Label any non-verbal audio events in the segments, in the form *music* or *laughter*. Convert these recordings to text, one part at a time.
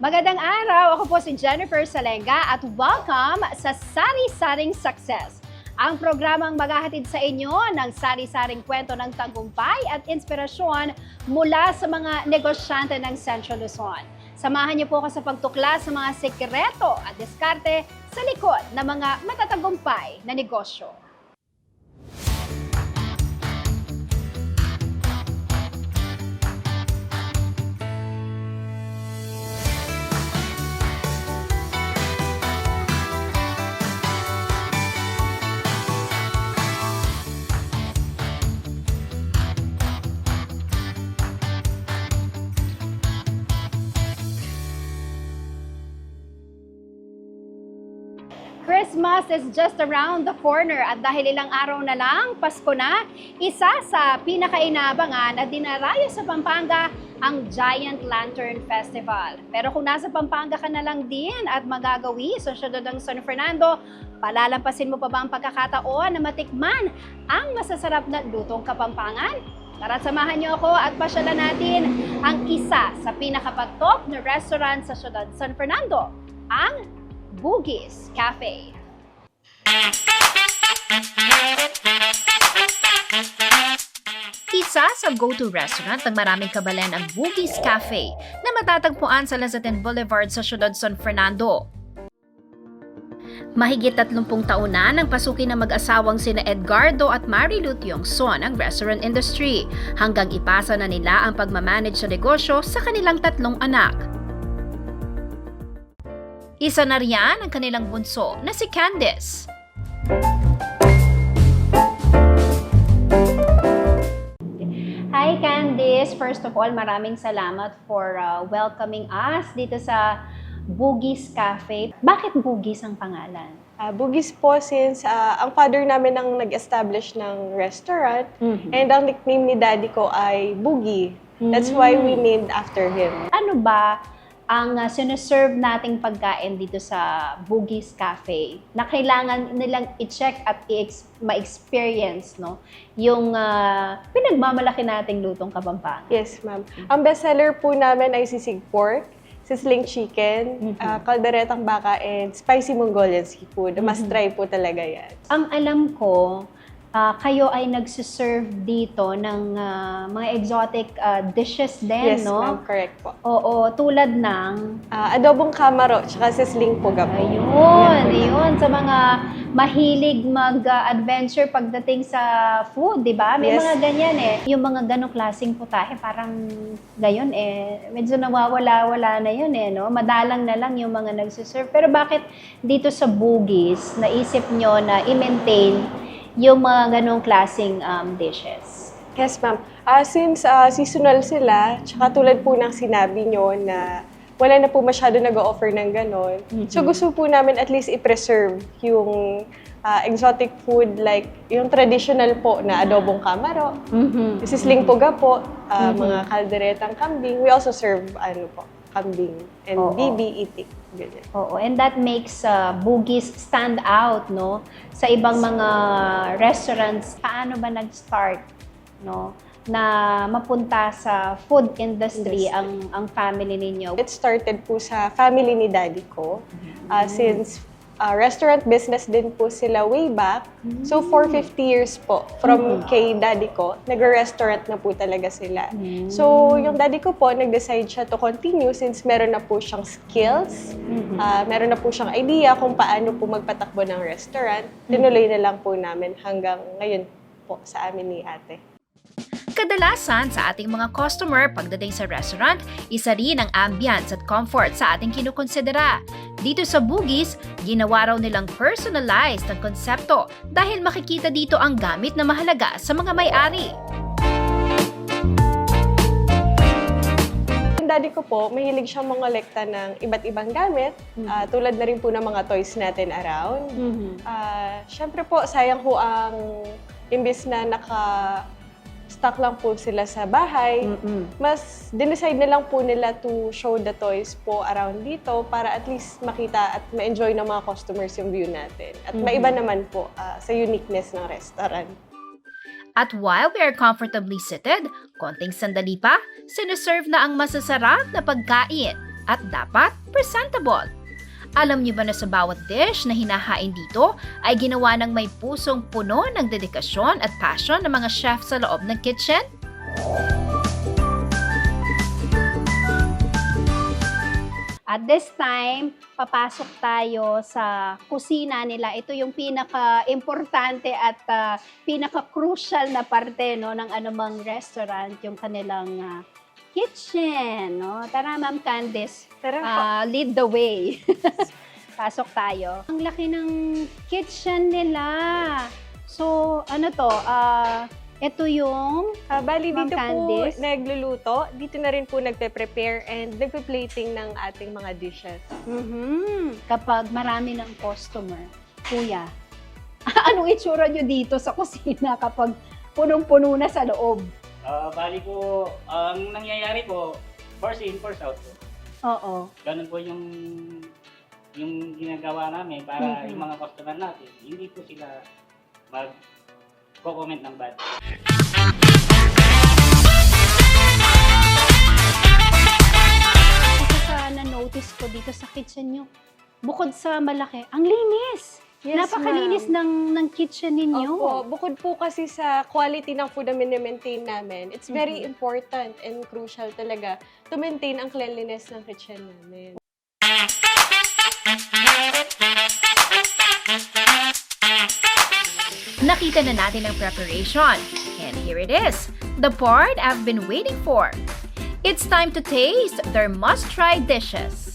Magandang araw! Ako po si Jennifer Salenga at welcome sa Sari-Saring Success. Ang programang maghahatid sa inyo ng sari-saring kwento ng tagumpay at inspirasyon mula sa mga negosyante ng Central Luzon. Samahan niyo po ako sa pagtuklas sa mga sekreto at diskarte sa likod ng mga matatagumpay na negosyo. Christmas is just around the corner at dahil ilang araw na lang, Pasko na, isa sa pinakainabangan at dinarayo sa Pampanga ang Giant Lantern Festival. Pero kung nasa Pampanga ka na lang din at magagawi sa siyudad ng San Fernando, palalampasin mo pa ba ang pagkakataon na matikman ang masasarap na lutong kapampangan? Tara, samahan niyo ako at pasyalan natin ang isa sa pinakapatok na restaurant sa siyudad San Fernando, ang Bugis Cafe. Isa sa go-to restaurant ng maraming kabalan ang Bugis Cafe na matatagpuan sa Lazatin Boulevard sa siyudad San Fernando. Mahigit 30 taon na nang pasukin ng mag-asawang sina Edgardo at Marilu Tiongson ang restaurant industry hanggang ipasa na nila ang pagmamanage sa negosyo sa kanilang tatlong anak. Isa na riyan ang kanilang bunso na si Candice. Hi Candice! First of all, maraming salamat for uh, welcoming us dito sa Bugis Cafe. Bakit Bugis ang pangalan? Ah, Bugis po since ah, ang father namin ang nag-establish ng restaurant and ang nickname ni daddy ko ay Boogie. That's why we named after him. Ano ba ang uh, sinuserve nating pagkain dito sa Bugis Cafe na kailangan nilang i-check at ma-experience no? yung uh, pinagmamalaki nating lutong kapampangan. Yes, ma'am. Ang bestseller po namin ay sisig pork, sizzling chicken, ah, kalderetang baka, and spicy Mongolian seafood. Must try po talaga yan. Ang alam ko, ah, kayo ay nagsiserve dito ng ah, mga exotic ah, dishes din, Yes, no? ma'am. Correct po. Oo, tulad ng Ah, adobong kamaro, tsaka sizzling puga po. Ayun, ayun. Sa mga mahilig mag-adventure pagdating sa food, di ba? May Yes. mga ganyan eh. Yung mga ganong klaseng putahe, parang gayon eh. Medyo nawawala-wala na yun eh, no? Madalang na lang yung mga nagsiserve. Pero bakit dito sa Bugis, naisip nyo na i-maintain yung mga ganong klaseng um, dishes? Yes, ma'am. Ah, since ah, seasonal sila, tsaka tulad po ng sinabi nyo na wala na po masyado nag-offer ng ganon. So gusto po namin at least i-preserve yung ah, exotic food like yung traditional po na adobong kamaro, Mhm. sisling puga po, ah, mga kalderetang kambing. We also serve ano po, kambing and Oo. bibi itik. Ganyan. Oo, and that makes uh, Bugis stand out, no? Sa ibang mga restaurants, paano ba nag-start, no? Na mapunta sa food industry, Industry. ang ang family ninyo. It started po sa family ni daddy ko. Ah, since ah, restaurant business din po sila way back. So for 50 years po from kay daddy ko, nag-restaurant na po talaga sila. So yung daddy ko po, nag-decide siya to continue since meron na po siyang skills, ah, meron na po siyang idea kung paano po magpatakbo ng restaurant. Tinuloy na lang po namin hanggang ngayon po sa amin ni ate. Kadalasan sa ating mga customer pagdating sa restaurant, isa rin ang ambience at comfort sa ating kinukonsidera. Dito sa Bugis, ginawa raw nilang personalized ang konsepto dahil makikita dito ang gamit na mahalaga sa mga may-ari. Daddy ko po, mahilig siyang mongolekta ng iba't ibang gamit, ah, tulad na rin po ng mga toys natin around. Mhm. Ah, Siyempre po, sayang po ang imbis na naka stock lang po sila sa bahay, Mm-mm. mas dinecide na lang po nila to show the toys po around dito para at least makita at ma-enjoy ng mga customers yung view natin. At maiba naman po ah, sa uniqueness ng restaurant. At while we are comfortably seated, konting sandali pa, sinuserve na ang masasarap na pagkain at dapat presentable. Alam niyo ba na sa bawat dish na hinahain dito ay ginawa ng may pusong puno ng dedikasyon at passion ng mga chef sa loob ng kitchen? At this time, papasok tayo sa kusina nila. Ito yung pinaka-importante at ah, pinaka-crucial na parte no, ng anumang restaurant, yung kanilang ah, kitchen. No? Tara, Ma'am Candice, Tara po. ah, lead the way. *laughs* Pasok tayo. Ang laki ng kitchen nila. So, ano to? ah ito yung Ah, bali, Ma'am dito Candice? po nagluluto. Dito na rin po nagpe-prepare and nagpe-plating ng ating mga dishes. Mhm. Kapag marami ng customer, kuya, *laughs* anong itsura nyo dito sa kusina kapag punong-puno na sa loob? Ah, bali po, ang nangyayari po, first in, first out po. Oo. Ganun po yung yung ginagawa namin para Mhm. yung mga customer natin, hindi po sila mag comment ng bad. Kasi sa na-notice ko dito sa kitchen nyo, bukod sa malaki, ang linis! Yes, Napakalinis ng, ng kitchen ninyo. Opo, bukod po kasi sa quality ng food na maintain namin, it's very Mhm. important and crucial talaga to maintain ang cleanliness ng kitchen namin. Nakita na natin ang preparation. And here it is, the part I've been waiting for. It's time to taste their must-try dishes.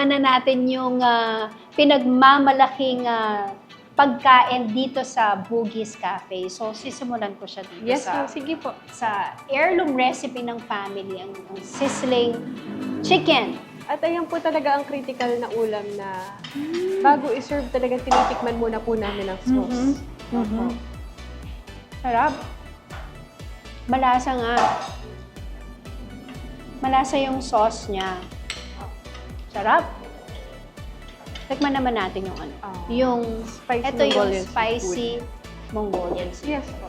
Tikman na natin yung ah, pinagmamalaking ah, pagkain dito sa Bugis Cafe. So, sisimulan ko siya dito Yes, sa ma'am. Sige po. sa heirloom recipe ng family, ang, ang sizzling chicken. At ayan po talaga ang critical na ulam na bago i-serve talaga tinitikman muna po namin ang sauce. Mhm. Sarap. Malasa nga. Malasa yung sauce niya. Sarap. Tikman naman natin yung ano. Ah, yung, spicy ito yung Mongolian spicy Mongolian seafood. Yes po.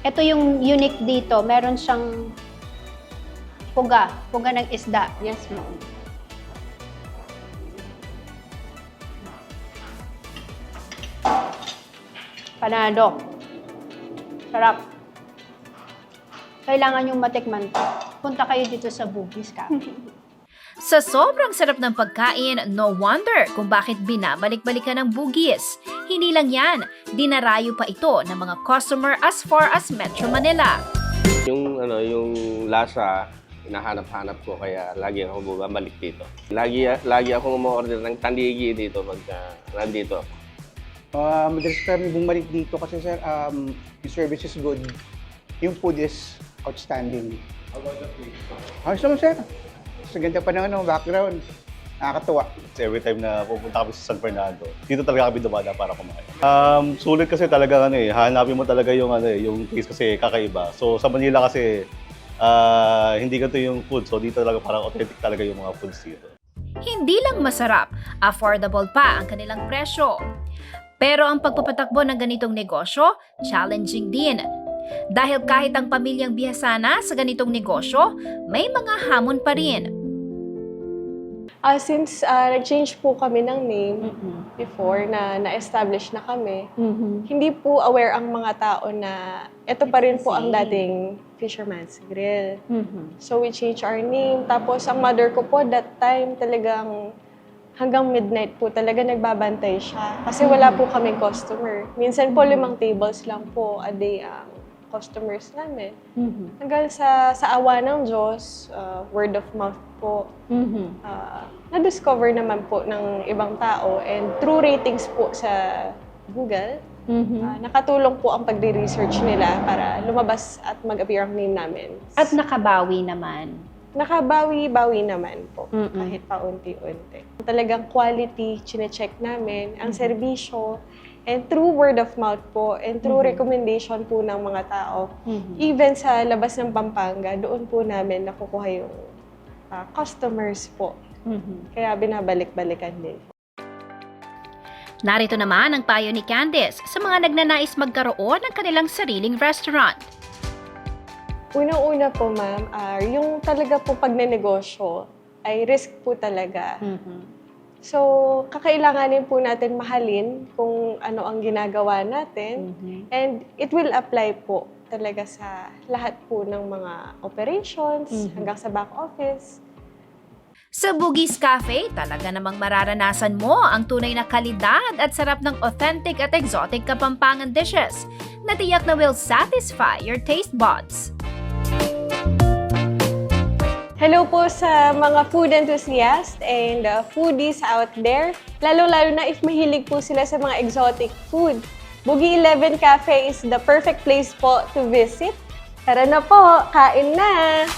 Ito yung unique dito. Meron siyang puga. Puga ng isda. Yes, ma'am. Panado. Sarap. Kailangan yung matikman to. Punta kayo dito sa Bugis Cafe. *laughs* Sa sobrang sarap ng pagkain, no wonder kung bakit binabalik-balikan ng bugis. Hindi lang yan, dinarayo pa ito ng mga customer as far as Metro Manila. Yung ano, yung lasa, hinahanap-hanap ko kaya lagi ako bumabalik dito. Lagi lagi akong umorder ng tandigi dito pag nandito ako. Uh, madalas kami bumalik dito kasi sir, um, yung service is good. Yung food is outstanding. How about the place? Ayos naman sir. Sa ganda pa ng ano, background. Nakakatuwa. Kasi every time na pupunta kami sa San Fernando, dito talaga kami dumada para kumain. Um, sulit kasi talaga ano eh, hanapin mo talaga yung ano eh, yung taste kasi kakaiba. So sa Manila kasi ah, hindi ganito yung food. So dito talaga parang authentic talaga yung mga foods dito. Hindi lang masarap, affordable pa ang kanilang presyo. Pero ang pagpapatakbo ng ganitong negosyo, challenging din. Dahil kahit ang pamilyang bihasana sa ganitong negosyo, may mga hamon pa rin. Ah, since ah, nag-change po kami ng name before na na-establish na kami, hindi po aware ang mga tao na ito pa rin po ang dating Fisherman's Grill. So we changed our name. Tapos ang mother ko po that time talagang hanggang midnight po talaga nagbabantay siya. Kasi wala po kaming customer. Minsan po limang tables lang po a day ang customers namin. Hanggang sa, sa awa ng Diyos, ah, word of mouth po, ah, na-discover naman po ng ibang tao and through ratings po sa Google, ah, nakatulong po ang pagre-research nila para lumabas at mag-appear ang name namin. At nakabawi naman. Nakabawi-bawi naman po, Mm-mm. kahit paunti-unti. Talagang quality, chinecheck namin, ang serbisyo, and through word of mouth po, and through recommendation po ng mga tao, even sa labas ng Pampanga, doon po namin nakukuha yung ah, customers po. Kaya binabalik-balikan din. Narito naman ang payo ni Candice sa mga nagnanais magkaroon ng kanilang sariling restaurant. Unang-una po, ma'am, ah, yung talaga po pagnenegosyo ay risk po talaga. So, kakailanganin po natin mahalin kung ano ang ginagawa natin. And it will apply po talaga sa lahat po ng mga operations hanggang sa back office. Sa Bugis Cafe, talaga namang mararanasan mo ang tunay na kalidad at sarap ng authentic at exotic Kapampangan dishes na tiyak na will satisfy your taste buds. Hello po sa mga food enthusiasts and uh, foodies out there. Lalo-lalo na if mahilig po sila sa mga exotic food. Boogie 11 Cafe is the perfect place po to visit. Tara na po, kain na!